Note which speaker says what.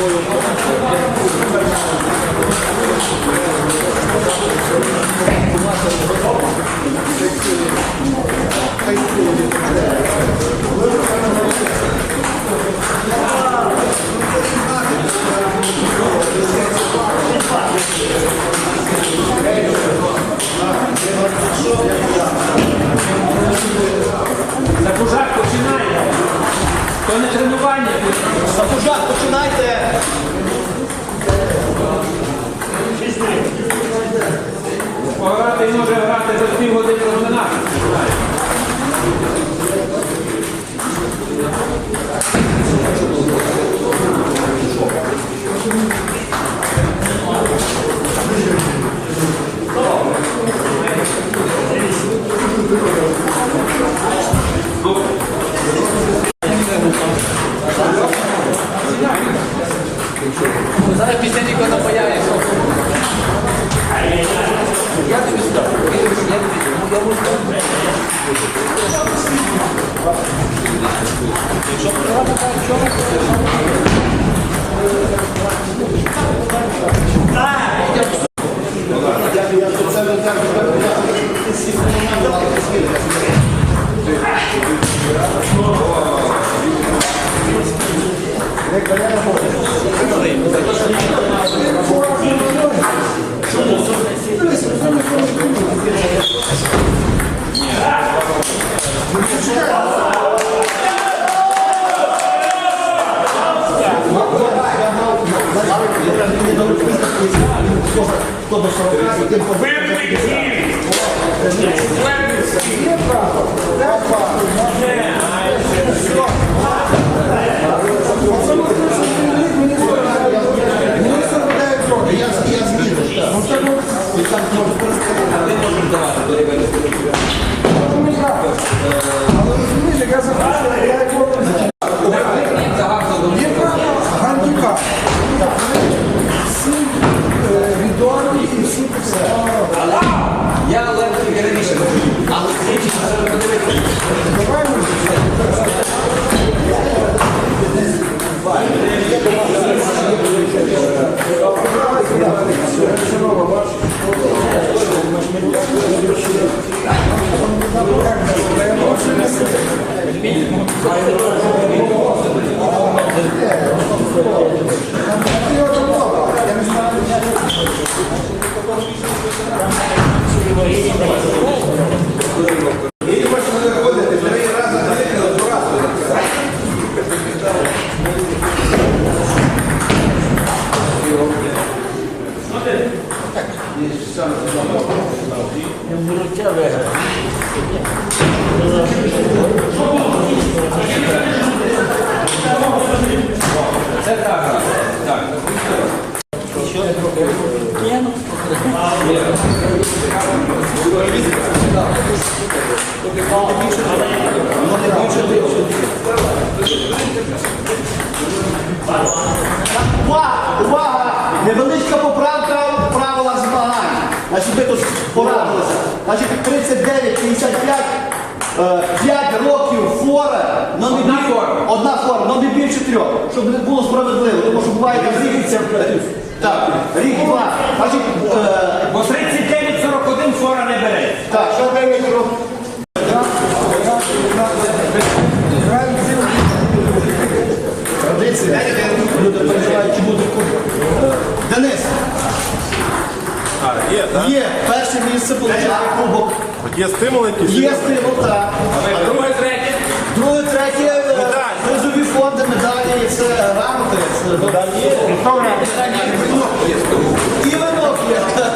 Speaker 1: はい。Тренування.
Speaker 2: Запужак, починайте.
Speaker 1: Пограти може грати за півгодини до 12.
Speaker 3: Зараз після нікого появиться. Я тобі скажу. Я тобі я можу сказати.
Speaker 4: Гандюка. Відомі і всі писали.
Speaker 3: Я Олег тільки раніше. Але
Speaker 4: Давай ми
Speaker 2: Увага! Увага! Невеличка поправка в правилах Значить, тут порадилися. Значить, 39-55, 5 років фора, но не
Speaker 1: Одна
Speaker 2: більше-
Speaker 1: фора.
Speaker 2: Одна фора, но не більше трьох, щоб не було справедливо, тому що буває там рік. Так, рік два. Значить, е,
Speaker 1: Бо 39-41 фора не бере.
Speaker 2: так, що 9 років?
Speaker 5: А, є, так?
Speaker 2: є перше місце получає кубок.
Speaker 5: От є стимул якийсь?
Speaker 2: Є стимул, так.
Speaker 1: А друге, третє.
Speaker 2: Друге, третє, е, призові фонди, медалі, це грамоти. це медалі. І винок є.